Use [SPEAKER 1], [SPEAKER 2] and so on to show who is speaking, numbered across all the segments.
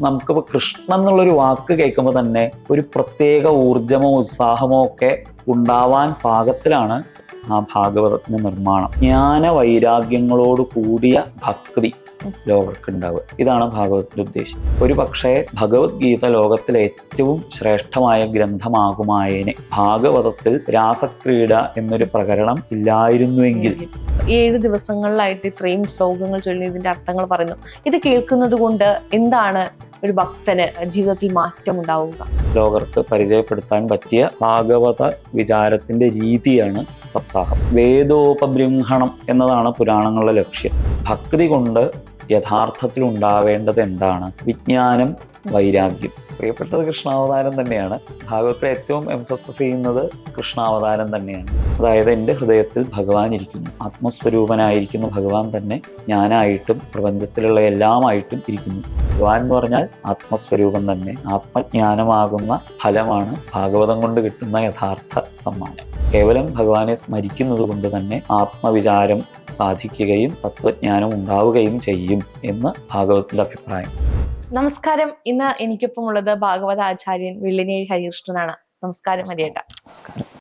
[SPEAKER 1] നമുക്കിപ്പോൾ കൃഷ്ണൻ എന്നുള്ളൊരു വാക്ക് കേൾക്കുമ്പോൾ തന്നെ ഒരു പ്രത്യേക ഊർജമോ ഉത്സാഹമോ ഒക്കെ ഉണ്ടാവാൻ പാകത്തിലാണ് ആ ഭാഗവതത്തിന്റെ നിർമ്മാണം. ജ്ഞാന വൈരാഗ്യങ്ങളോട് കൂടിയ ഭക്തി ലോകർക്ക് ഉണ്ടാവുക ഇതാണ് ഭാഗവതത്തിന്റെ ഉദ്ദേശം. ഒരു പക്ഷേ ഭഗവത്ഗീത ലോകത്തിലെ ഏറ്റവും ശ്രേഷ്ഠമായ ഗ്രന്ഥമാകുമായേനെ. ഭാഗവതത്തിൽ രാസക്രീഡ എന്നൊരു പ്രകരണം ഇല്ലായിരുന്നുവെങ്കിൽ.
[SPEAKER 2] ഏഴ് ദിവസങ്ങളിലായിട്ട് ഇത്രയും ശ്ലോകങ്ങൾ ചൊല്ലി ഇതിന്റെ അർത്ഥങ്ങൾ പറയുന്നു. ഇത് കേൾക്കുന്നത് കൊണ്ട് എന്താണ് ഒരു ഭക്തന് ജീവിതത്തിൽ മാറ്റം ഉണ്ടാവുക.
[SPEAKER 1] ലോകർക്ക് പരിചയപ്പെടുത്താൻ പറ്റിയ ഭാഗവത വിചാരത്തിന്റെ രീതിയാണ് സപ്താഹം. വേദോപബൃംഹണം എന്നതാണ് പുരാണങ്ങളുടെ ലക്ഷ്യം. ഭക്തി കൊണ്ട് യഥാർത്ഥത്തിൽ ഉണ്ടാവേണ്ടത് എന്താണ്? വിജ്ഞാനം വൈരാഗ്യം. പ്രിയപ്പെട്ടത് കൃഷ്ണാവതാരം തന്നെയാണ്. ഭാഗവത്തിൽ ഏറ്റവും എംഫസസ് ചെയ്യുന്നത് കൃഷ്ണാവതാരം തന്നെയാണ്. അതായത് എന്റെ ഹൃദയത്തിൽ ഭഗവാൻ ഇരിക്കുന്നു. ആത്മസ്വരൂപനായിരിക്കുന്ന ഭഗവാൻ തന്നെ. ഞാനായിട്ടും പ്രപഞ്ചത്തിലുള്ള എല്ലാമായിട്ടും ഇരിക്കുന്നു. ഭഗവാൻ എന്ന് പറഞ്ഞാൽ ആത്മസ്വരൂപം തന്നെ. ആത്മജ്ഞാനമാകുന്ന ഫലമാണ് ഭാഗവതം കൊണ്ട് കിട്ടുന്ന യഥാർത്ഥ സമ്മാനം. കേവലം ഭഗവാനെ സ്മരിക്കുന്നത് കൊണ്ട് തന്നെ ആത്മവിചാരം സാധിക്കുകയും തത്വജ്ഞാനം ഉണ്ടാവുകയും ചെയ്യും എന്ന് ഭാഗവത്തിന്റെ അഭിപ്രായം.
[SPEAKER 2] നമസ്കാരം. ഇന്ന് എനിക്കൊപ്പം ഉള്ളത് ഭാഗവത ആചാര്യൻ വെള്ളിനേഴി ഹരികൃഷ്ണനാണ്. നമസ്കാരം ഹരിയേട്ട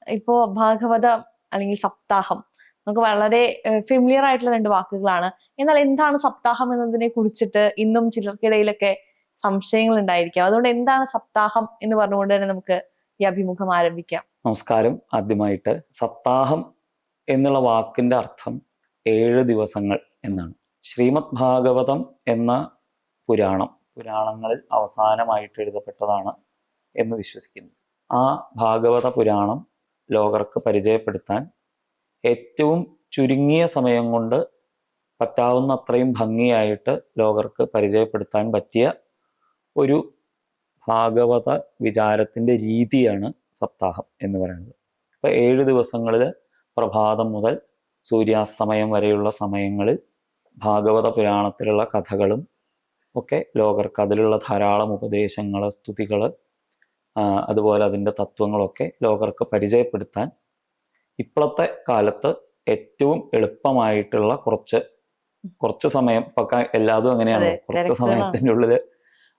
[SPEAKER 2] ഇപ്പോ ഭാഗവത അല്ലെങ്കിൽ സപ്താഹം നമുക്ക് വളരെ ഫെമിലിയർ ആയിട്ടുള്ള രണ്ട് വാക്കുകളാണ്. എന്നാൽ എന്താണ് സപ്താഹം എന്നതിനെ കുറിച്ചിട്ട് ഇന്നും ചിലർക്കിടയിലൊക്കെ സംശയങ്ങൾ ഉണ്ടായിരിക്കാം. അതുകൊണ്ട് എന്താണ് സപ്താഹം എന്ന് പറഞ്ഞുകൊണ്ട് തന്നെ നമുക്ക് ഈ അഭിമുഖം ആരംഭിക്കാം.
[SPEAKER 1] നമസ്കാരം. ആദ്യമായിട്ട് സപ്താഹം എന്നുള്ള വാക്കിന്റെ അർത്ഥം ഏഴ് ദിവസങ്ങൾ എന്നാണ്. ശ്രീമദ് ഭാഗവതം എന്ന പുരാണം പുരാണങ്ങളിൽ അവസാനമായിട്ട് എഴുതപ്പെട്ടതാണ് എന്ന് വിശ്വസിക്കുന്നു. ആ ഭാഗവത പുരാണം ലോകർക്ക് പരിചയപ്പെടുത്താൻ ഏറ്റവും ചുരുങ്ങിയ സമയം കൊണ്ട് പറ്റാവുന്ന അത്രയും ഭംഗിയായിട്ട് ലോകർക്ക് പരിചയപ്പെടുത്താൻ പറ്റിയ ഒരു ഭാഗവത വിചാരത്തിന്റെ രീതിയാണ് സപ്താഹം എന്ന് പറയുന്നത്. ഇപ്പോൾ ഏഴ് ദിവസങ്ങളിൽ പ്രഭാതം മുതൽ സൂര്യാസ്തമയം വരെയുള്ള സമയങ്ങളിൽ ഭാഗവത പുരാണത്തിലുള്ള കഥകളും ഒക്കെ ലോകർക്ക് അതിലുള്ള ധാരാളം ഉപദേശങ്ങൾ സ്തുതികൾ അതുപോലെ അതിന്റെ തത്വങ്ങളൊക്കെ ലോകർക്ക് പരിചയപ്പെടുത്താൻ ഇപ്പോഴത്തെ കാലത്ത് ഏറ്റവും എളുപ്പമായിട്ടുള്ള കുറച്ച് കുറച്ച് സമയം. ഇപ്പൊ ക- എല്ലാതും അങ്ങനെയാണ്. കുറച്ച്. സമയത്തിന്റെ ഉള്ളിൽ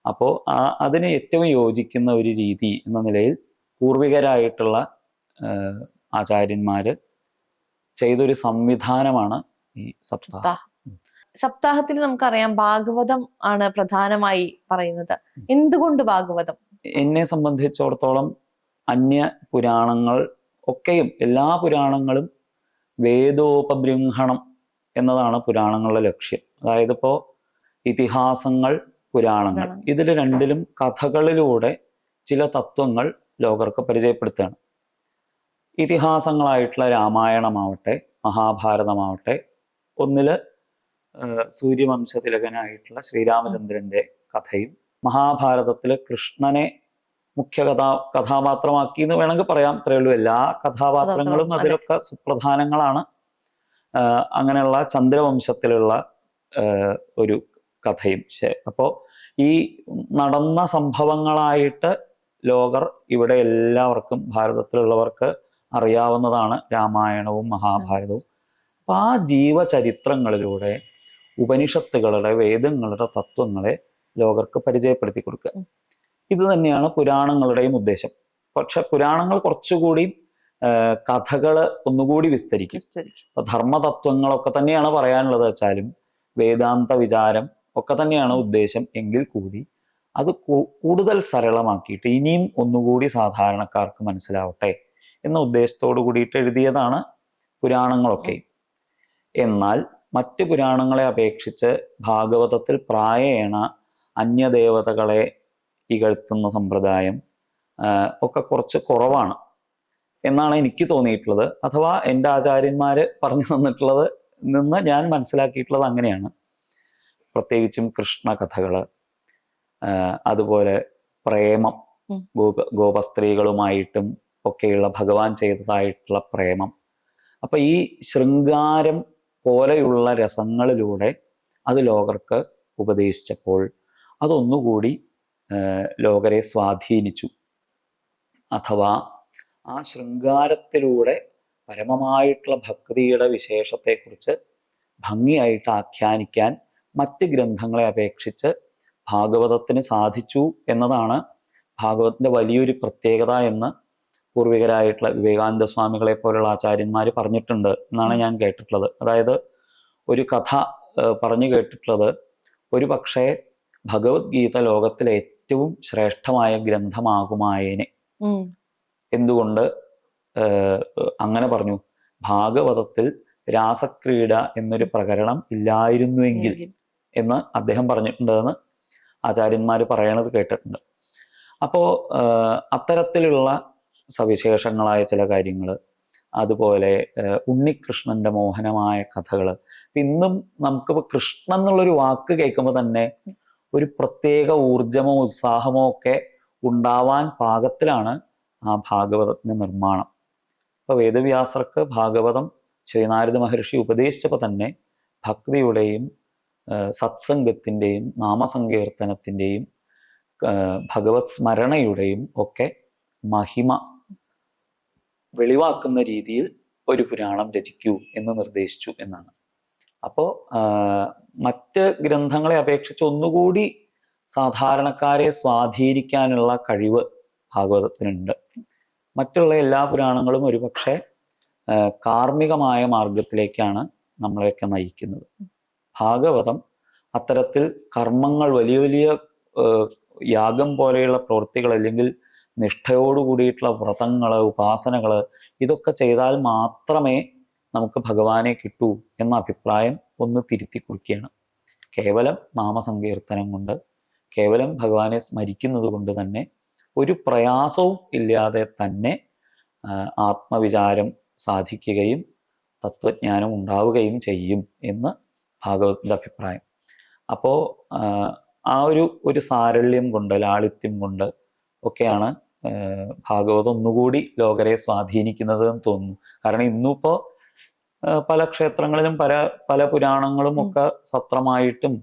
[SPEAKER 1] അപ്പോൾ ആ അതിന് ഏറ്റവും യോജിക്കുന്ന ഒരു രീതി എന്ന നിലയിൽ പൂർവികരായിട്ടുള്ള ആചാര്യന്മാർ ആചാര്യന്മാര് ചെയ്തൊരു സംവിധാനമാണ് ഈ സപ്താഹം.
[SPEAKER 2] സപ്താഹത്തിൽ നമുക്കറിയാം ഭാഗവതം ആണ് പ്രധാനമായി പറയുന്നത്. എന്തുകൊണ്ട് ഭാഗവതം?
[SPEAKER 1] എന്നെ സംബന്ധിച്ചിടത്തോളം അന്യ പുരാണങ്ങൾ ഒക്കെയും എല്ലാ പുരാണങ്ങളും വേദോപബൃംഹണം എന്നതാണ് പുരാണങ്ങളുടെ ലക്ഷ്യം. അതായത് ഇപ്പോ ഇതിഹാസങ്ങൾ പുരാണങ്ങൾ. ഇതിൽ രണ്ടിലും കഥകളിലൂടെ ചില തത്വങ്ങൾ ലോകർക്ക് പരിചയപ്പെടുത്തുകയാണ്. ഇതിഹാസങ്ങളായിട്ടുള്ള രാമായണമാവട്ടെ മഹാഭാരതമാവട്ടെ ഒന്നിൽ സൂര്യവംശതിലകനായിട്ടുള്ള ശ്രീരാമചന്ദ്രന്റെ കഥയും മഹാഭാരതത്തിൽ കൃഷ്ണനെ മുഖ്യ കഥാ കഥാപാത്രമാക്കി എന്ന് വേണമെങ്കിൽ പറയാം. അത്രയേ ഉള്ളൂ. എല്ലാ കഥാപാത്രങ്ങളും
[SPEAKER 2] അതെ.
[SPEAKER 1] അതിലൊക്കെ സുപ്രധാനങ്ങളാണ്. അങ്ങനെയുള്ള ചന്ദ്രവംശത്തിലുള്ള ഒരു കഥയും. അപ്പോൾ അപ്പോ ഈ നടന്ന സംഭവങ്ങളായിട്ട് ലോകർ ഇവിടെ എല്ലാവർക്കും ഭാരതത്തിലുള്ളവർക്ക് അറിയാവുന്നതാണ് രാമായണവും മഹാഭാരതവും. അപ്പൊ ആ ജീവചരിത്രങ്ങളിലൂടെ ഉപനിഷത്തുകളുടെ വേദങ്ങളുടെ തത്വങ്ങളെ ലോകർക്ക് പരിചയപ്പെടുത്തി കൊടുക്കുക. ഇത് തന്നെയാണ് പുരാണങ്ങളുടെയും ഉദ്ദേശം പക്ഷെ പുരാണങ്ങൾ കുറച്ചുകൂടി കഥകൾ ഒന്നുകൂടി വിസ്തരിക്കും. അപ്പൊ ധർമ്മതത്വങ്ങളൊക്കെ തന്നെയാണ് പറയാനുള്ളത് വെച്ചാലും വേദാന്ത വിചാരം ഒക്കെ തന്നെയാണ് ഉദ്ദേശം എങ്കിൽ കൂടി അത് കൂടുതൽ സരളമാക്കിയിട്ട് ഇനിയും ഒന്നുകൂടി സാധാരണക്കാർക്ക് മനസ്സിലാവട്ടെ എന്ന ഉദ്ദേശത്തോടു കൂടിയിട്ട് എഴുതിയതാണ് പുരാണങ്ങളൊക്കെ എന്നാൽ മറ്റ് പുരാണങ്ങളെ അപേക്ഷിച്ച് ഭാഗവതത്തിൽ പ്രായേണ അന്യദേവതകളെ ഇകഴ്ത്തുന്ന സമ്പ്രദായം ഒക്കെ കുറച്ച് കുറവാണ്. എന്നാണ് എനിക്ക് തോന്നിയിട്ടുള്ളത്. അഥവാ എന്റെ ആചാര്യന്മാർ പറഞ്ഞു തന്നിട്ടുള്ളത് നിന്ന് ഞാൻ മനസ്സിലാക്കിയിട്ടുള്ളത് അങ്ങനെയാണ്. പ്രത്യേകിച്ചും കൃഷ്ണ കഥകൾ അതുപോലെ പ്രേമം. ഗോപ ഗോപസ്ത്രീകളുമായിട്ടും ഒക്കെയുള്ള ഭഗവാൻ ചെയ്തതായിട്ടുള്ള പ്രേമം. അപ്പൊ ഈ ശൃംഗാരം പോലെയുള്ള രസങ്ങളിലൂടെ അത് ലോകർക്ക് ഉപദേശിച്ചപ്പോൾ അതൊന്നുകൂടി ലോകരെ സ്വാധീനിച്ചു. അഥവാ ആ ശൃംഗാരത്തിലൂടെ പരമമായിട്ടുള്ള ഭക്തിയുടെ വിശേഷത്തെക്കുറിച്ച് ഭംഗിയായിട്ട് ആഖ്യാനിക്കാൻ മറ്റ് ഗ്രന്ഥങ്ങളെ അപേക്ഷിച്ച് ഭാഗവതത്തിന് സാധിച്ചു എന്നതാണ് ഭാഗവതത്തിന്റെ വലിയൊരു പ്രത്യേകത എന്ന് പൂർവികരായിട്ടുള്ള വിവേകാനന്ദ സ്വാമികളെ പോലുള്ള ആചാര്യന്മാർ പറഞ്ഞിട്ടുണ്ട് എന്നാണ് ഞാൻ കേട്ടിട്ടുള്ളത്. അതായത് ഒരു കഥ പറഞ്ഞു കേട്ടിട്ടുള്ളത് ഒരു പക്ഷേ ഭഗവത്ഗീത ലോകത്തിലെ ഏറ്റവും ശ്രേഷ്ഠമായ ഗ്രന്ഥമാകുമായേനെ. എന്തുകൊണ്ട്? അങ്ങനെ പറഞ്ഞു. ഭാഗവതത്തിൽ രാസക്രീഡ എന്നൊരു പ്രകരണം ഇല്ലായിരുന്നുവെങ്കിൽ എന്ന് അദ്ദേഹം പറഞ്ഞിട്ടുണ്ടെന്ന് ആചാര്യന്മാർ പറയണത് കേട്ടിട്ടുണ്ട്. അപ്പോൾ അത്തരത്തിലുള്ള സവിശേഷങ്ങളായ ചില കാര്യങ്ങൾ അതുപോലെ ഉണ്ണികൃഷ്ണന്റെ മോഹനമായ കഥകൾ ഇന്നും നമുക്കിപ്പോൾ കൃഷ്ണൻ എന്നുള്ളൊരു വാക്ക് കേൾക്കുമ്പോൾ തന്നെ ഒരു പ്രത്യേക ഊർജമോ ഉത്സാഹമോ ഒക്കെ ഉണ്ടാവാൻ പാകത്തിലാണ് ആ ഭാഗവതത്തിന്റെ നിർമ്മാണം. അപ്പോൾ വേദവ്യാസർക്ക് ഭാഗവതം ശ്രീനാരദ മഹർഷി ഉപദേശിച്ചപ്പോൾ തന്നെ ഭക്തിയുടെയും സത്സംഗത്തിന്റെയും നാമസങ്കീർത്തനത്തിന്റെയും ഭഗവത് സ്മരണയുടെയും ഒക്കെ മഹിമ വെളിവാക്കുന്ന രീതിയിൽ ഒരു പുരാണം രചിക്കൂ എന്ന് നിർദ്ദേശിച്ചു എന്നാണ്. അപ്പോൾ മറ്റ് ഗ്രന്ഥങ്ങളെ അപേക്ഷിച്ച് ഒന്നുകൂടി സാധാരണക്കാരെ സ്വാധീനിക്കാനുള്ള കഴിവ് ഭാഗവതത്തിനുണ്ട്. മറ്റുള്ള എല്ലാ പുരാണങ്ങളും ഒരുപക്ഷെ കാർമ്മികമായ മാർഗത്തിലേക്കാണ് നമ്മളെയൊക്കെ നയിക്കുന്നത്. ഭാഗവതം അത്തരത്തിൽ കർമ്മങ്ങൾ വലിയ വലിയ യാഗം പോലെയുള്ള പ്രവൃത്തികൾ അല്ലെങ്കിൽ നിഷ്ഠയോട് കൂടിയിട്ടുള്ള വ്രതങ്ങൾ ഉപാസനകൾ ഇതൊക്കെ ചെയ്താൽ മാത്രമേ നമുക്ക് ഭഗവാനെ കിട്ടൂ എന്ന അഭിപ്രായം ഒന്ന് തിരുത്തി കുറിക്കുകയാണ്. കേവലം നാമസങ്കീർത്തനം കൊണ്ട് കേവലം ഭഗവാനെ സ്മരിക്കുന്നത് കൊണ്ട് തന്നെ ഒരു പ്രയാസവും ഇല്ലാതെ തന്നെ ആത്മവിചാരം സാധിക്കുകയും തത്വജ്ഞാനം ഉണ്ടാവുകയും ചെയ്യും എന്ന് ഭാഗവതിന്റെ അഭിപ്രായം. അപ്പോൾ ആ ഒരു ഒരു സാരള്യം കൊണ്ട് ലാളിത്യം കൊണ്ട് ഒക്കെയാണ് ഭാഗവതം ഒന്നുകൂടി ലോകരെ സ്വാധീനിക്കുന്നത് എന്ന് തോന്നുന്നു. കാരണം ഇന്നിപ്പോ പല ക്ഷേത്രങ്ങളിലും പല പല പുരാണങ്ങളും ഒക്കെ സത്രമായിട്ടും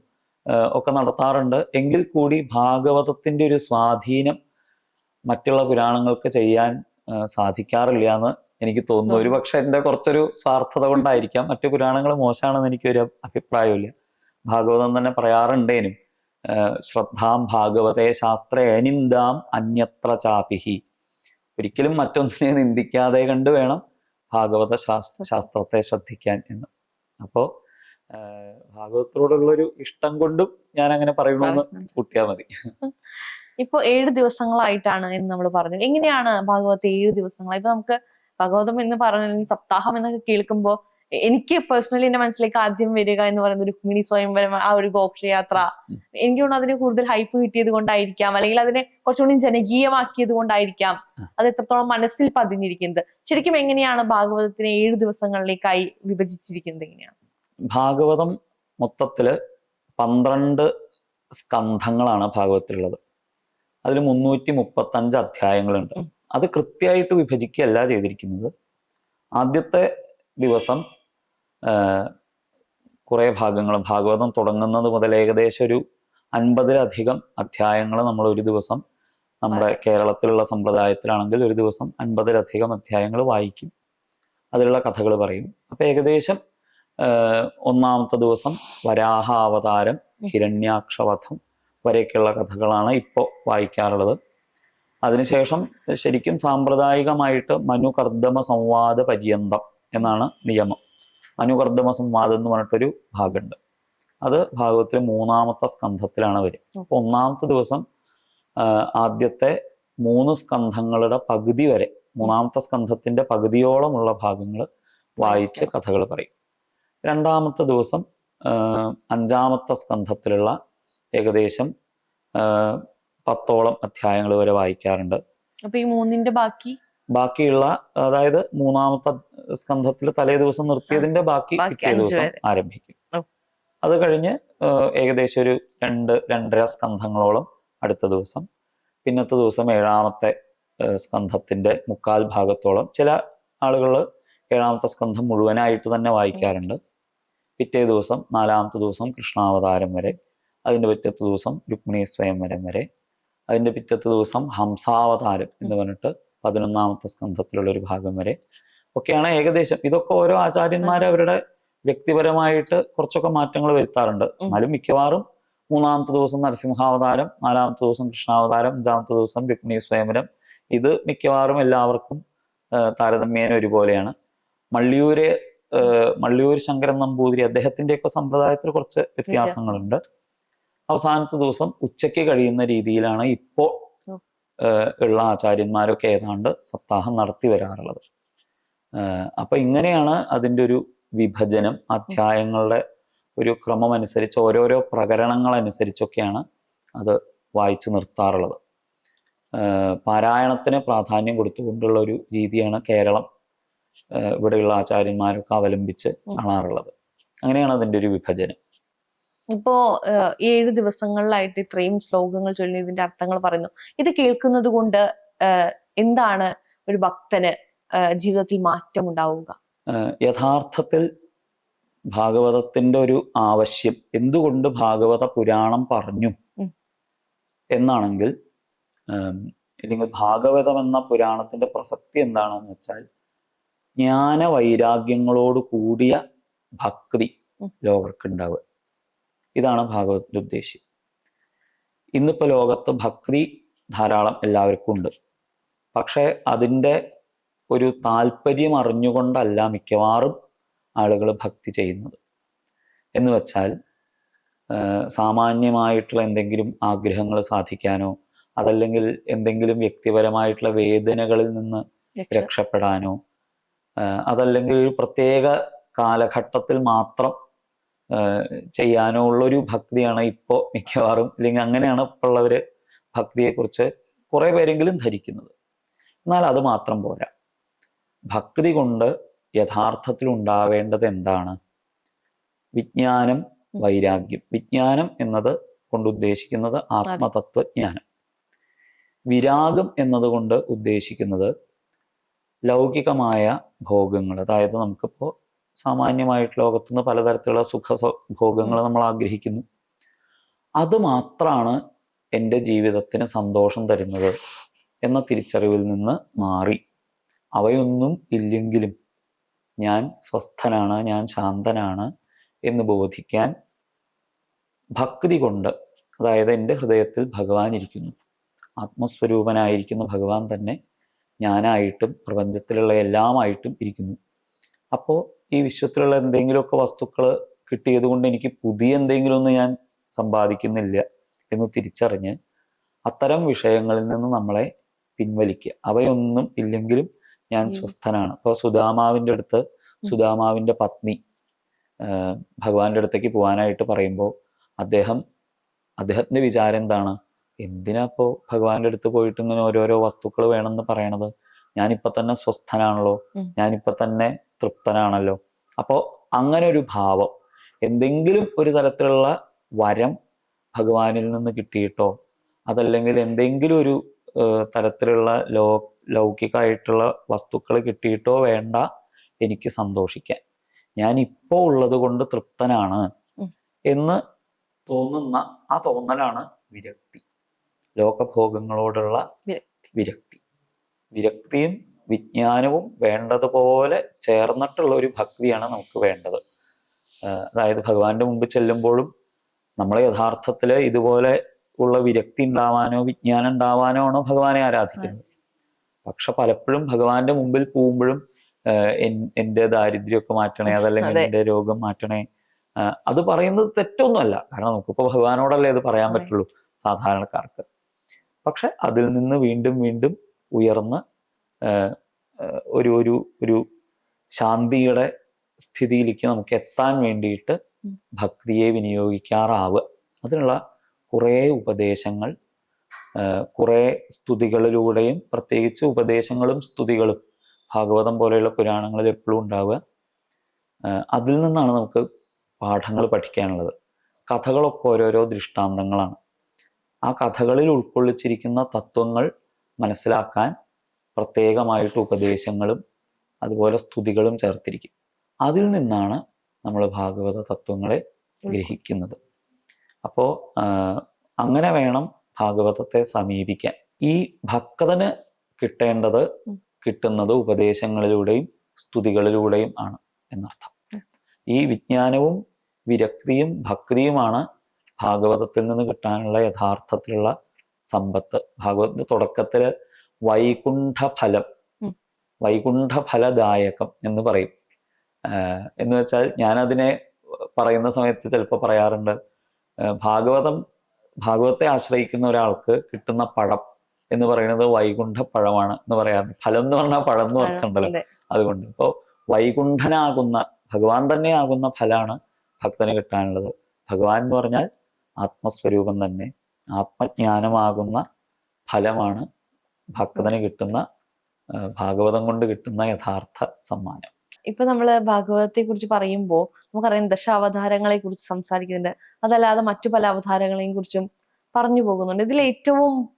[SPEAKER 1] ഒക്കെ നടത്താറുണ്ട്. എങ്കിൽ കൂടി ഭാഗവതത്തിന്റെ ഒരു സ്വാധീനം മറ്റുള്ള പുരാണങ്ങൾക്ക് ചെയ്യാൻ സാധിക്കാറില്ല എന്ന് എനിക്ക് തോന്നുന്നു. ഒരു പക്ഷെ എന്റെ കുറച്ചൊരു സ്വാർത്ഥത കൊണ്ടായിരിക്കാം. മറ്റു പുരാണങ്ങൾ മോശമാണെന്ന് എനിക്കൊരു അഭിപ്രായമില്ല ഭാഗവതം തന്നെ പറയാറുണ്ടേനും. ശ്രദ്ധാം ഭാഗവതേ ശാസ്ത്രേ നിന്ദാം അന്യത്ര ചാപിഹി. ഒരിക്കലും മറ്റൊന്നിനെ നിന്ദിക്കാതെ കണ്ട് വേണം ഭാഗവത ശാസ്ത്ര ശാസ്ത്രത്തെ ശ്രദ്ധിക്കാൻ എന്ന്. അപ്പോൾ ഭാഗവതത്തോടുള്ളൊരു ഇഷ്ടം കൊണ്ടും ഞാൻ അങ്ങനെ പറയണമെന്ന് കൂട്ടിയാൽ മതി.
[SPEAKER 2] ഇപ്പൊ ഏഴ് ദിവസങ്ങളായിട്ടാണ് എന്ന് നമ്മൾ പറഞ്ഞു. എങ്ങനെയാണ് ഭാഗവത ഏഴ് ദിവസങ്ങളായി ഇപ്പൊ നമുക്ക് ഭാഗവതം എന്ന് പറഞ്ഞ സപ്താഹം എന്നൊക്കെ കേൾക്കുമ്പോ എ- എനിക്ക് പേഴ്സണലി എന്റെ മനസ്സിലേക്ക് ആദ്യം വരിക എന്ന് പറയുന്ന ഒരു മിനി സ്വയംവരം ആ ഒരു ഘോഷയാത്ര. എനിക്ക് തോന്നുന്നു അതിന് കൂടുതൽ ഹൈപ്പ് കിട്ടിയത് കൊണ്ടായിരിക്കാം. അല്ലെങ്കിൽ അതിനെ കുറച്ചുകൂടി ജനകീയമാക്കിയത് കൊണ്ടായിരിക്കാം. അത് എത്രത്തോളം മനസ്സിൽ പതിഞ്ഞിരിക്കുന്നത്. ശരിക്കും എങ്ങനെയാണ് ഭാഗവതത്തിനെ ഏഴു ദിവസങ്ങളിലേക്കായി വിഭജിച്ചിരിക്കുന്നത് എങ്ങനെയാണ്?
[SPEAKER 1] ഭാഗവതം മൊത്തത്തിൽ പന്ത്രണ്ട് സ്കന്ധങ്ങളാണ് ഭാഗവതത്തിലുള്ളത്. അതിൽ മുന്നൂറ്റി മുപ്പത്തഞ്ച് അധ്യായങ്ങളുണ്ട് അത് കൃത്യമായിട്ട് വിഭജിക്കുകയല്ല ചെയ്തിരിക്കുന്നത്. ആദ്യത്തെ ദിവസം കുറേ ഭാഗങ്ങൾ. ഭാഗവതം തുടങ്ങുന്നത് മുതൽ ഏകദേശം ഒരു അൻപതിലധികം അധ്യായങ്ങൾ നമ്മൾ ഒരു ദിവസം നമ്മുടെ കേരളത്തിലുള്ള സമ്പ്രദായത്തിലാണെങ്കിൽ ഒരു ദിവസം അൻപതിലധികം അധ്യായങ്ങൾ വായിക്കും. അതിലുള്ള കഥകൾ പറയും. അപ്പൊ ഏകദേശം ഒന്നാമത്തെ ദിവസം വരാഹ അവതാരം ഹിരണ്യാക്ഷവധം വരെയൊക്കെയുള്ള കഥകളാണ് ഇപ്പോൾ വായിക്കാറുള്ളത്. അതിനുശേഷം ശരിക്കും സാമ്പ്രദായികമായിട്ട് മനുകർദ്ദമ സംവാദ പര്യന്തം എന്നാണ് നിയമം. മനുകർദ്ദമ സംവാദം എന്ന് പറഞ്ഞിട്ടൊരു ഭാഗമുണ്ട്. അത് ഭാഗവത്തിലെ മൂന്നാമത്തെ സ്കന്ധത്തിലാണ് വരിക. അപ്പൊ ഒന്നാമത്തെ ദിവസം ആദ്യത്തെ മൂന്ന് സ്കന്ധങ്ങളുടെ പകുതി വരെ മൂന്നാമത്തെ സ്കന്ധത്തിന്റെ പകുതിയോളമുള്ള ഭാഗങ്ങൾ വായിച്ച് കഥകൾ പറയും. രണ്ടാമത്തെ ദിവസം അഞ്ചാമത്തെ സ്കന്ധത്തിലുള്ള ഏകദേശം പത്തോളം അധ്യായങ്ങൾ വരെ വായിക്കാറുണ്ട്.
[SPEAKER 2] അപ്പൊ ഈ മൂന്നിന്റെ ബാക്കി
[SPEAKER 1] ബാക്കിയുള്ള അതായത് മൂന്നാമത്തെ സ്കന്ധത്തിൽ തലേ ദിവസം നിർത്തിയതിന്റെ ബാക്കി പിറ്റേ ദിവസം ആരംഭിക്കും. അത് കഴിഞ്ഞ് ഏകദേശം ഒരു രണ്ട് രണ്ടര സ്കന്ധങ്ങളോളം അടുത്ത ദിവസം. പിന്നത്തെ ദിവസം ഏഴാമത്തെ സ്കന്ധത്തിന്റെ മുക്കാൽ ഭാഗത്തോളം ചില ആളുകൾ ഏഴാമത്തെ സ്കന്ധം മുഴുവനായിട്ട് തന്നെ വായിക്കാറുണ്ട്. പിറ്റേ ദിവസം നാലാമത്തെ ദിവസം കൃഷ്ണാവതാരം വരെ അതിന്റെ പിറ്റത്തെ ദിവസം രുക്മിണി സ്വയംവരം വരെ അതിന്റെ പിറ്റത്തെ ദിവസം ഹംസാവതാരം എന്ന് പറഞ്ഞിട്ട് പതിനൊന്നാമത്തെ സ്കന്ധത്തിലുള്ള ഒരു ഭാഗം വരെ. ഒക്കെയാണ് ഏകദേശം. ഇതൊക്കെ ഓരോ ആചാര്യന്മാർ അവരുടെ വ്യക്തിപരമായിട്ട് കുറച്ചൊക്കെ മാറ്റങ്ങൾ വരുത്താറുണ്ട്. എന്നാലും മിക്കവാറും മൂന്നാമത്തെ ദിവസം നരസിംഹാവതാരം നാലാമത്തെ ദിവസം കൃഷ്ണാവതാരം അഞ്ചാമത്തെ ദിവസം രുക്മിണി സ്വയംവരം. ഇത് മിക്കവാറും എല്ലാവർക്കും താരതമ്യേന ഒരുപോലെയാണ്. മള്ളിയൂര് മള്ളിയൂര് മള്ളിയൂർ ശങ്കരൻ നമ്പൂതിരി അദ്ദേഹത്തിന്റെയൊക്കെ സമ്പ്രദായത്തിൽ കുറച്ച് വ്യത്യാസങ്ങളുണ്ട്. അവസാനത്തെ ദിവസം ഉച്ചയ്ക്ക് കഴിയുന്ന രീതിയിലാണ് ഇപ്പോൾ. ഉള്ള ആചാര്യന്മാരൊക്കെ ഏതാണ്ട് സപ്താഹം നടത്തി വരാറുള്ളത്. അപ്പൊ ഇങ്ങനെയാണ് അതിന്റെ ഒരു വിഭജനം അധ്യായങ്ങളുടെ ഒരു ക്രമം അനുസരിച്ച് ഓരോരോ പ്രകരണങ്ങൾ അനുസരിച്ചൊക്കെയാണ് അത് വായിച്ചു നിർത്താറുള്ളത്. പാരായണത്തിന് പ്രാധാന്യം കൊടുത്തുകൊണ്ടുള്ള ഒരു രീതിയാണ് കേരളം ഇവിടെയുള്ള ആചാര്യന്മാരൊക്കെ അവലംബിച്ച്. കാണാറുള്ളത്. അങ്ങനെയാണ് അതിന്റെ ഒരു വിഭജനം.
[SPEAKER 2] ഇപ്പോ ഏഴ് ദിവസങ്ങളിലായിട്ട് ഇത്രയും ശ്ലോകങ്ങൾ ചൊല്ലി ഇതിന്റെ അർത്ഥങ്ങൾ പറയുന്നു. ഇത് കേൾക്കുന്നത് കൊണ്ട് എന്താണ് ഒരു ഭക്തന് ജീവിതത്തിൽ മാറ്റം ഉണ്ടാവുക?
[SPEAKER 1] യഥാർത്ഥത്തിൽ ഭാഗവതത്തിന്റെ ഒരു ആവശ്യം. എന്തുകൊണ്ട് ഭാഗവത പുരാണം പറഞ്ഞു. എന്നാണെങ്കിൽ ഇല്ലെങ്കിൽ അല്ലെങ്കിൽ ഭാഗവതം എന്ന പുരാണത്തിന്റെ പ്രസക്തി എന്താണെന്ന് വെച്ചാൽ ജ്ഞാന വൈരാഗ്യങ്ങളോട് കൂടിയ ഭക്തി. ലോകർക്ക് ഉണ്ടാവുക ഇതാണ് ഭാഗവതത്തിന്റെ ഉദ്ദേശ്യം. ഇന്നിപ്പോ ലോകത്ത് ഭക്തി ധാരാളം എല്ലാവർക്കും ഉണ്ട്. പക്ഷേ അതിന്റെ ഒരു താല്പര്യം അറിഞ്ഞുകൊണ്ടല്ല മിക്കവാറും ആളുകൾ ഭക്തി ചെയ്യുന്നത്. എന്ന് വെച്ചാൽ സാമാന്യമായിട്ടുള്ള എന്തെങ്കിലും ആഗ്രഹങ്ങൾ സാധിക്കാനോ അതല്ലെങ്കിൽ എന്തെങ്കിലും വ്യക്തിപരമായിട്ടുള്ള വേദനകളിൽ നിന്ന് രക്ഷപ്പെടാനോ അതല്ലെങ്കിൽ ഒരു പ്രത്യേക കാലഘട്ടത്തിൽ മാത്രം ചെയ്യാനോ ഉള്ളൊരു ഭക്തിയാണ് ഇപ്പോൾ മിക്കവാറും. അല്ലെങ്കിൽ അങ്ങനെയാണ് ഇപ്പോൾ ഉള്ളവർ ഭക്തിയെക്കുറിച്ച് കുറേ പേരെങ്കിലും ധരിക്കുന്നത്. എന്നാൽ അത് മാത്രം പോരാ. ഭക്തി കൊണ്ട് യഥാർത്ഥത്തിൽ ഉണ്ടാവേണ്ടത് എന്താണ്? വിജ്ഞാനം വൈരാഗ്യം. വിജ്ഞാനം എന്നത് കൊണ്ട് ഉദ്ദേശിക്കുന്നത് ആത്മതത്വജ്ഞാനം. വിരാഗം എന്നതുകൊണ്ട് ഉദ്ദേശിക്കുന്നത് ലൗകികമായ ഭോഗങ്ങൾ. അതായത് നമുക്കിപ്പോൾ സാമാന്യമായിട്ട് ലോകത്തുനിന്ന് പലതരത്തിലുള്ള സുഖ ഭോഗങ്ങൾ നമ്മൾ ആഗ്രഹിക്കുന്നു. അത് മാത്രമാണ് എന്റെ ജീവിതത്തിന് സന്തോഷം തരുന്നത് എന്ന തിരിച്ചറിവിൽ നിന്ന് മാറി. അവയൊന്നും ഇല്ലെങ്കിലും ഞാൻ സ്വസ്ഥനാണ് ഞാൻ ശാന്തനാണ് എന്ന് ബോധിക്കാൻ ഭക്തി കൊണ്ട് അതായത് എന്റെ ഹൃദയത്തിൽ ഭഗവാൻ ഇരിക്കുന്നു. ആത്മസ്വരൂപനായിരിക്കുന്ന ഭഗവാൻ തന്നെ ഞാനായിട്ടും പ്രപഞ്ചത്തിലുള്ള എല്ലാമായിട്ടും ഇരിക്കുന്നു. അപ്പോൾ ഈ വിശ്വത്തിലുള്ള എന്തെങ്കിലുമൊക്കെ വസ്തുക്കൾ കിട്ടിയത് കൊണ്ട് എനിക്ക് പുതിയ എന്തെങ്കിലും ഒന്നും ഞാൻ സമ്പാദിക്കുന്നില്ല എന്ന് തിരിച്ചറിഞ്ഞ് അത്തരം വിഷയങ്ങളിൽ നിന്ന് നമ്മളെ പിൻവലിക്കുക. അവയൊന്നും ഇല്ലെങ്കിലും ഞാൻ. സ്വസ്ഥനാണ്. ഇപ്പോൾ സുദാമാവിന്റെ അടുത്ത് സുദാമാവിന്റെ പത്നി ഭഗവാന്റെ അടുത്തേക്ക് പോകാനായിട്ട് പറയുമ്പോൾ അദ്ദേഹം അദ്ദേഹത്തിന്റെ വിചാരം എന്താണ്? എന്തിനാ ഇപ്പോ ഭഗവാന്റെ അടുത്ത് പോയിട്ട് ഇങ്ങനെ ഓരോരോ വസ്തുക്കൾ വേണമെന്ന് പറയണത്? ഞാനിപ്പോ തന്നെ സ്വസ്ഥനാണല്ലോ. ഞാനിപ്പോ തന്നെ തൃപ്തനാണല്ലോ. അപ്പോ അങ്ങനെ ഒരു ഭാവം. എന്തെങ്കിലും ഒരു തരത്തിലുള്ള വരം ഭഗവാനിൽ നിന്ന് കിട്ടിയിട്ടോ അതല്ലെങ്കിൽ എന്തെങ്കിലും ഒരു തരത്തിലുള്ള ലോ ലൗകികമായിട്ടുള്ള വസ്തുക്കൾ കിട്ടിയിട്ടോ വേണ്ട എനിക്ക് സന്തോഷിക്കാൻ. ഞാൻ ഇപ്പോൾ ഉള്ളത് കൊണ്ട് തൃപ്തനാണ് എന്ന് തോന്നുന്ന ആ തോന്നലാണ് വിരക്തി. ലോകഭോഗങ്ങളോടുള്ള.
[SPEAKER 2] വിരക്തി.
[SPEAKER 1] വിരക്തിയും വിജ്ഞാനവും വേണ്ടതുപോലെ ചേർന്നിട്ടുള്ള ഒരു ഭക്തിയാണ് നമുക്ക് വേണ്ടത്. അതായത് ഭഗവാന്റെ മുമ്പ് ചെല്ലുമ്പോഴും നമ്മൾ യഥാർത്ഥത്തിൽ ഇതുപോലെ ഉള്ള വിരക്തി ഉണ്ടാവാനോ വിജ്ഞാനം ഉണ്ടാവാനോ ആണോ ഭഗവാനെ ആരാധിക്കുന്നത്. പക്ഷെ പലപ്പോഴും ഭഗവാന്റെ മുമ്പിൽ പോകുമ്പോഴും എന്റെ ദാരിദ്ര്യമൊക്കെ മാറ്റണേ അതല്ലെങ്കിൽ
[SPEAKER 2] എന്റെ
[SPEAKER 1] എന്റെ രോഗം മാറ്റണേ അത് പറയുന്നത് തെറ്റൊന്നുമല്ല. കാരണം നമുക്കിപ്പോ ഭഗവാനോടല്ലേ അത് പറയാൻ പറ്റുള്ളൂ സാധാരണക്കാർക്ക്. പക്ഷെ അതിൽ നിന്ന് വീണ്ടും വീണ്ടും ഉയർന്ന് ഒരു ഒരു ഒരു ശാന്തിയുടെ സ്ഥിതിയിലേക്ക് നമുക്ക് എത്താൻ വേണ്ടിയിട്ട്. ഭക്തിയെ വിനിയോഗിക്കാറാവുക അതിനുള്ള കുറേ ഉപദേശങ്ങൾ കുറെ സ്തുതികളിലൂടെയും പ്രത്യേകിച്ച് ഉപദേശങ്ങളും സ്തുതികളും ഭാഗവതം പോലെയുള്ള പുരാണങ്ങളിൽ എപ്പോഴും ഉണ്ടാവുക. അതിൽ നിന്നാണ് നമുക്ക് പാഠങ്ങൾ പഠിക്കാനുള്ളത്. കഥകളൊക്കെ ഓരോരോ ദൃഷ്ടാന്തങ്ങളാണ്. ആ കഥകളിൽ ഉൾക്കൊള്ളിച്ചിരിക്കുന്ന തത്വങ്ങൾ മനസ്സിലാക്കാൻ പ്രത്യേകമായിട്ട് ഉപദേശങ്ങളും അതുപോലെ സ്തുതികളും ചേർത്തിരിക്കും. അതിൽ നിന്നാണ് നമ്മൾ ഭാഗവത തത്വങ്ങളെ ഗ്രഹിക്കുന്നത്. അപ്പോൾ അങ്ങനെ വേണം ഭാഗവതത്തെ സമീപിക്കാൻ. ഈ ഭക്തന് കിട്ടേണ്ടത് കിട്ടുന്നത് ഉപദേശങ്ങളിലൂടെയും സ്തുതികളിലൂടെയും ആണ് എന്നർത്ഥം. ഈ വിജ്ഞാനവും വിരക്തിയും ഭക്തിയുമാണ് ഭാഗവതത്തിൽ നിന്ന് കിട്ടാനുള്ള യഥാർത്ഥത്തിലുള്ള സമ്പത്ത്. ഭാഗവത തുടക്കത്തിൽ വൈകുണ്ഠ ഫലം
[SPEAKER 2] ഉം.
[SPEAKER 1] വൈകുണ്ഠ ഫലദായകം എന്ന് പറയും. എന്ന് വെച്ചാൽ ഞാൻ അതിനെ പറയുന്ന സമയത്ത് ചിലപ്പോൾ പറയാറുണ്ട് ഭാഗവതം ഭാഗവത്തെ ആശ്രയിക്കുന്ന ഒരാൾക്ക് കിട്ടുന്ന പഴം എന്ന് പറയുന്നത് വൈകുണ്ഠ പഴമാണ് എന്ന് പറയാറുണ്ട്. ഫലം എന്ന് പറഞ്ഞാൽ പഴം എന്ന്
[SPEAKER 2] പറഞ്ഞിട്ടുണ്ടല്ലോ
[SPEAKER 1] അതുകൊണ്ട് ഇപ്പോൾ വൈകുണ്ഠനാകുന്ന ഭഗവാൻ തന്നെ ആകുന്ന ഫലമാണ് ഭക്തന് കിട്ടാനുള്ളത്. ഭഗവാൻ എന്ന് പറഞ്ഞാൽ ആത്മസ്വരൂപം തന്നെ ആത്മജ്ഞാനമാകുന്ന ഫലമാണ് ഭക്തന് കിട്ടുന്ന ഭാഗവതം കൊണ്ട് കിട്ടുന്ന യഥാർത്ഥ സമ്മാനം.
[SPEAKER 2] ഇപ്പൊ നമ്മൾ ഭാഗവതത്തെ കുറിച്ച് പറയുമ്പോ നമുക്കറിയാം ദശാവതാരങ്ങളെ കുറിച്ച് സംസാരിക്കുന്നുണ്ട്. അതല്ലാതെ മറ്റു പല അവതാരങ്ങളെയും കുറിച്ചും പറഞ്ഞു പോകുന്നുണ്ട്. ഇതിൽ ഏറ്റവും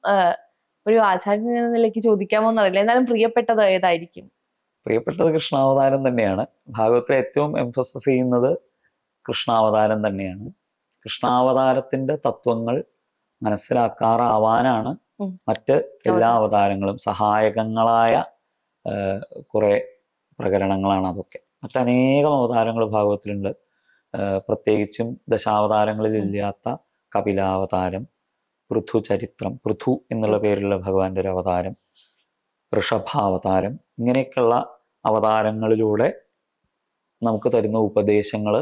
[SPEAKER 2] ഒരു ആചാര്യൻ എന്ന നിലയ്ക്ക് ചോദിക്കാമോ എന്നറിയില്ല. എന്നാലും പ്രിയപ്പെട്ടത് ഏതായിരിക്കും?
[SPEAKER 1] പ്രിയപ്പെട്ടത് കൃഷ്ണാവതാരം തന്നെയാണ്. ഭാഗവത്തിലെ ഏറ്റവും എംഫസസ് ചെയ്യുന്നത് കൃഷ്ണാവതാരം തന്നെയാണ്. കൃഷ്ണാവതാരത്തിന്റെ തത്വങ്ങൾ മനസ്സിലാക്കാറാവാനാണ്. മറ്റ് എല്ലാ അവതാരങ്ങളും സഹായകങ്ങളായ കുറെ പ്രകരണങ്ങളാണ് അതൊക്കെ. മറ്റനേകം അവതാരങ്ങൾ ഭാഗവത്തിലുണ്ട് പ്രത്യേകിച്ചും ദശാവതാരങ്ങളിൽ ഇല്ലാത്ത കപിലാവതാരം പൃഥു ചരിത്രം പൃഥു എന്നുള്ള പേരിലുള്ള ഭഗവാന്റെ ഒരു അവതാരം ഋഷഭാവതാരം ഇങ്ങനെയൊക്കെയുള്ള അവതാരങ്ങളിലൂടെ നമുക്ക് തരുന്ന ഉപദേശങ്ങൾ.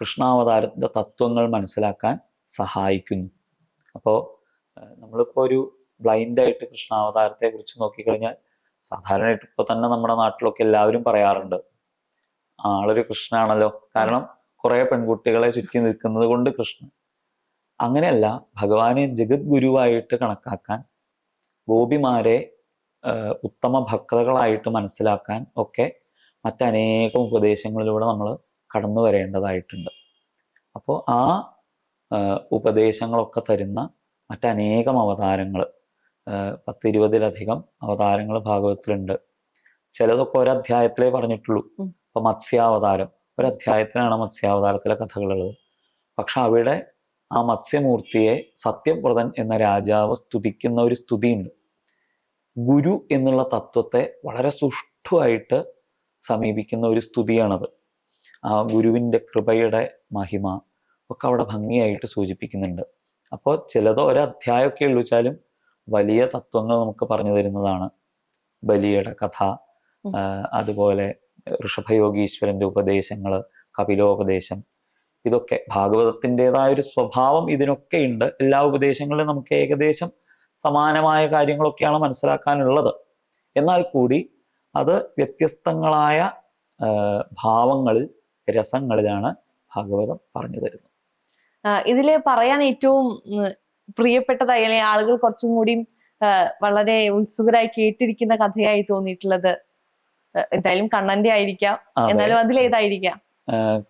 [SPEAKER 1] കൃഷ്ണാവതാരത്തിന്റെ തത്വങ്ങൾ മനസ്സിലാക്കാൻ സഹായിക്കുന്നു. അപ്പോൾ നമ്മളിപ്പോൾ ഒരു ബ്ലൈൻഡ് ആയിട്ട് കൃഷ്ണാവതാരത്തെ കുറിച്ച് നോക്കിക്കഴിഞ്ഞാൽ സാധാരണയായിട്ട് ഇപ്പൊ തന്നെ നമ്മുടെ നാട്ടിലൊക്കെ എല്ലാവരും പറയാറുണ്ട്. ആളൊരു കൃഷ്ണനാണല്ലോ. കാരണം കുറെ പെൺകുട്ടികളെ ചുറ്റി നിൽക്കുന്നത് കൊണ്ട് കൃഷ്ണൻ. അങ്ങനെയല്ല ഭഗവാനെ ജഗത് ഗുരുവായിട്ട് കണക്കാക്കാൻ ഗോപിമാരെ ഉത്തമ ഭക്തകളായിട്ട് മനസ്സിലാക്കാൻ ഒക്കെ മറ്റനേകം ഉപദേശങ്ങളിലൂടെ നമ്മൾ കടന്നു വരേണ്ടതായിട്ടുണ്ട് അപ്പോൾ ആ ഉപദേശങ്ങളൊക്കെ തരുന്ന മറ്റനേകം അവതാരങ്ങൾ പത്തിരുപതിലധികം അവതാരങ്ങൾ ഭാഗവതത്തിലുണ്ട്. ചിലതൊക്കെ ഒരധ്യായത്തിലേ പറഞ്ഞിട്ടുള്ളൂ. ഇപ്പൊ മത്സ്യാവതാരം. ഒരധ്യായത്തിലാണ് മത്സ്യാവതാരത്തിലെ കഥകളുള്ളത്. പക്ഷെ അവിടെ ആ മത്സ്യമൂർത്തിയെ സത്യവ്രതൻ എന്ന രാജാവ് സ്തുതിക്കുന്ന ഒരു സ്തുതിയുണ്ട്. ഗുരു എന്നുള്ള തത്വത്തെ വളരെ സുഷ്ഠുവായിട്ട് സമീപിക്കുന്ന ഒരു സ്തുതിയാണത്. ആ ഗുരുവിന്റെ കൃപയുടെ മഹിമ ഒക്കെ അവിടെ ഭംഗിയായിട്ട് സൂചിപ്പിക്കുന്നുണ്ട്. അപ്പോൾ ചിലത് ഒരധ്യായമൊക്കെ ഉള്ളൂ വെച്ചാലും വലിയ തത്വങ്ങൾ നമുക്ക് പറഞ്ഞു തരുന്നതാണ്. ബലിയുടെ കഥ അതുപോലെ ഋഷഭയോഗീശ്വരന്റെ ഉപദേശങ്ങൾ കപിലോപദേശം. ഇതൊക്കെ ഭാഗവതത്തിന്റെതായ ഒരു സ്വഭാവം ഇതിനൊക്കെ ഉണ്ട്. എല്ലാ ഉപദേശങ്ങളിലും നമുക്ക് ഏകദേശം സമാനമായ കാര്യങ്ങളൊക്കെയാണ് മനസ്സിലാക്കാനുള്ളത്. എന്നാൽ കൂടി അത് വ്യത്യസ്തങ്ങളായ ഭാവങ്ങളിൽ രസങ്ങളിലാണ് ഭാഗവതം പറഞ്ഞു തരുന്നത്.
[SPEAKER 2] ആ, ഇതിൽ പറയാൻ ഏറ്റവും പ്രിയപ്പെട്ടതായി അല്ലെങ്കിൽ ആളുകൾ കുറച്ചും കൂടി വളരെ ഉത്സുകരായി കേട്ടിരിക്കുന്ന കഥയായി തോന്നിയിട്ടുള്ളത് എന്തായാലും കണ്ണന്റെ ആയിരിക്കാം. എന്നാലും അതിലേതായിരിക്കാം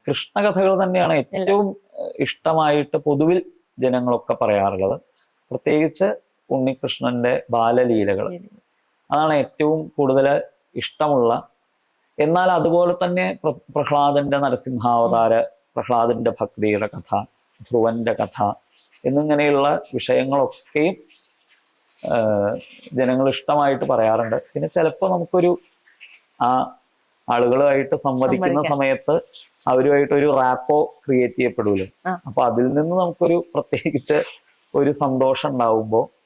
[SPEAKER 1] കൃഷ്ണകഥകൾ തന്നെയാണ് ഏറ്റവും ഇഷ്ടമായിട്ട് പൊതുവിൽ ജനങ്ങളൊക്കെ പറയാറുള്ളത്. പ്രത്യേകിച്ച് ഉണ്ണികൃഷ്ണന്റെ ബാലലീലകൾ. അതാണ് ഏറ്റവും കൂടുതൽ ഇഷ്ടമുള്ള. എന്നാൽ അതുപോലെ തന്നെ പ്ര- പ്രഹ്ലാദന്റെ നരസിംഹാവതാര പ്രഹ്ലാദന്റെ ഭക്തിയുടെ കഥ ധ്രുവന്റെ കഥ എന്നിങ്ങനെയുള്ള വിഷയങ്ങളൊക്കെയും ജനങ്ങൾ ഇഷ്ടമായിട്ട് പറയാറുണ്ട്. പിന്നെ ചിലപ്പോൾ നമുക്കൊരു ആ ആളുകളുമായിട്ട് സംവദിക്കുന്ന സമയത്ത് അവരുമായിട്ട് ഒരു റാപ്പോ ക്രിയേറ്റ് ചെയ്യപ്പെടൂലോ.
[SPEAKER 2] ആ.
[SPEAKER 1] അപ്പൊ അതിൽ നിന്ന് നമുക്കൊരു പ്രത്യേകിച്ച് ഒരു സന്തോഷം ഉണ്ടാവുമ്പോൾ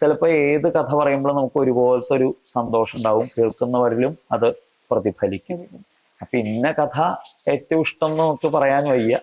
[SPEAKER 1] ചിലപ്പോൾ ഏത് കഥ പറയുമ്പോഴും നമുക്ക് ഒരുപോലത്തെ ഒരു സന്തോഷം ഉണ്ടാവും. കേൾക്കുന്നവരിലും അത് പ്രതിഫലിക്കും. അപ്പൊ ഇന്ന കഥ ഏറ്റവും ഇഷ്ടം എന്ന് നമുക്ക് പറയാൻ വയ്യ.